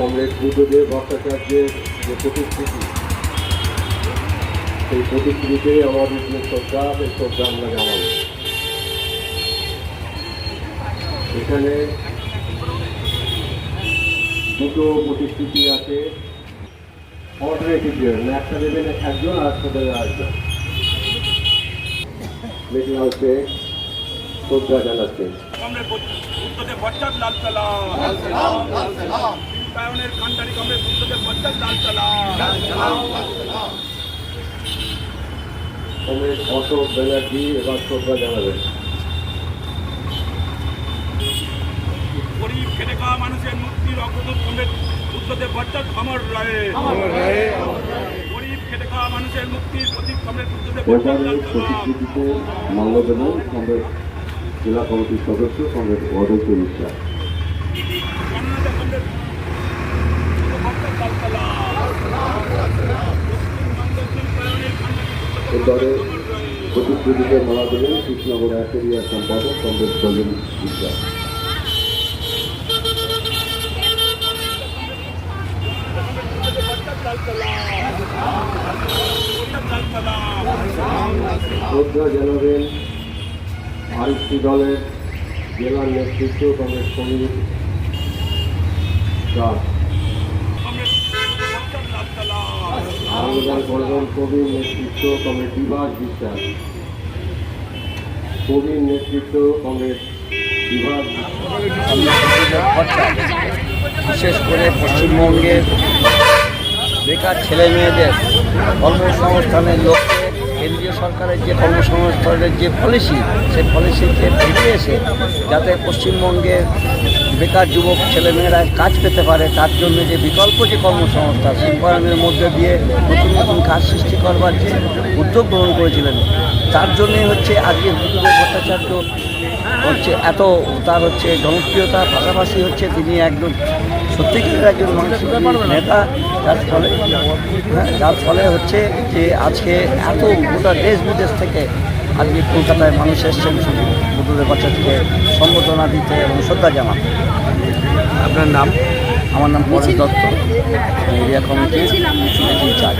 Comrade Buddhadeb ভট্টাচার্যের যে প্রতিশ্রুতি সেই প্রতিশ্রুতিতে আমাদের যে শ্রদ্ধা, সেই শ্রদ্ধা আমরা জানাব এখানে দুটো প্রতিশ্রুতি আছে অল্টারনেটিভ একটা দেবেন একজন আর একটা দেবে আরেকজন। মিটিং হাউসে শ্রদ্ধা জানাচ্ছেন ভট্টাচ অশোক ব্যানার্জি এবার শ্রদ্ধা জানাবেন। গরিব খেটে খাওয়া মানুষের মুক্তির অগ্রদূত কমরেড বুদ্ধদেব ভট্টাচ অমর রয়ে। গরিব খেটে খাওয়া মানুষের মুক্তির প্রতীক কমরেড বুদ্ধদেব কংগ্রেস জেলা কমিটির সদস্য কংগ্রেস অধ্যক্ষ বিশ্বাস কর্ণাটক কমরেড বুদ্ধদেব ভট্টাচ লালতলা পশ্চিমবঙ্গ শিল্পায়নের কান্ডারি বুদ্ধদেব এবারে ভট্টাচ অমর রয়ে প্রতিশ্রুতিতে মালা দেবেন কৃষ্ণনগর একেরিয়া সম্পাদক কংগ্রেস দলের বিশ্বাস শ্রদ্ধা জানাবেন আরেকটি দলের জেলার নেতৃত্ব কংগ্রেস কমিটি করবেন কবির নেতৃত্ব কংগ্রেস বিশ্বাস। কবির নেতৃত্ব বিশেষ করে পশ্চিমবঙ্গের বেকার ছেলে মেয়েদের কর্মসংস্থানের লক্ষ্যে কেন্দ্রীয় সরকারের যে কর্মসংস্থানের যে পলিসি সেই পলিসিকে ফিরে এসে যাতে পশ্চিমবঙ্গের বেকার যুবক ছেলেমেয়েরা কাজ পেতে পারে, তার জন্য যে বিকল্প যে কর্মসংস্থা শিল্পায়নের মধ্যে দিয়ে নতুন নতুন কাজ সৃষ্টি করবার যে উদ্যোগ গ্রহণ করেছিলেন, তার জন্যই হচ্ছে আজকে ভট্টাচার্য হচ্ছে এত, তার হচ্ছে জনপ্রিয়তার পাশাপাশি হচ্ছে তিনি একজন সত্যিকারের একজন নেতা যার ফলে হ্যাঁ, যার ফলে হচ্ছে যে আজকে এত গোটা দেশ বিদেশ থেকে আজকে কলকাতায় মানুষ এসছেন শুধু বুদ্ধদেব বাচ্চাকে সম্বোধনা দিতে এবং শ্রদ্ধা জানাতে। আপনার নাম? আমার নাম Paresh Dutta area committee in charge